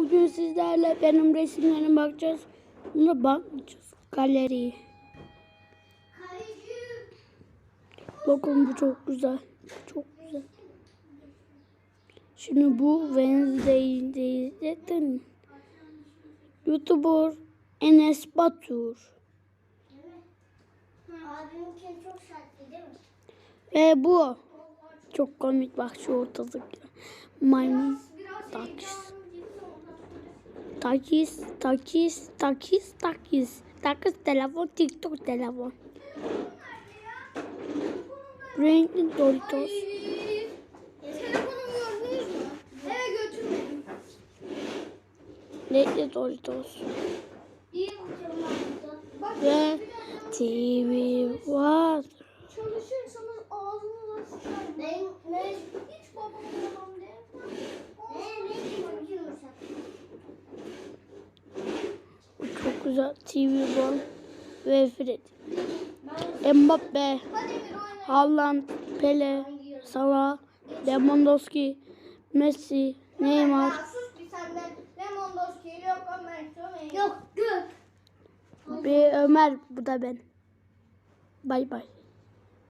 Bugün sizlerle benim resimlerime bakacağız. Buna bakmayacağız. Galeri. Bakın bu çok güzel. Çok güzel. Şimdi bu Wednesday'den YouTuber Enes Batur. Abiminki çok sertti değil mi? Ve bu çok komik bak şu ortadaki maymun takis. Takis, takis, takis, takis. Takis telefon, TikTok telefon. Renkli Doritos. Renkli Doritos. Ben Ve TV var. çalışırsanız ağzınıza sıçarım. Ne? Ne? Hiç babam Çok güzel TV var. Ve Fred. Mbappe. Haaland, Pele, Salah, Lewandowski, Messi, Neymar. Yok. Bir Ömer bu da ben. Bay bay.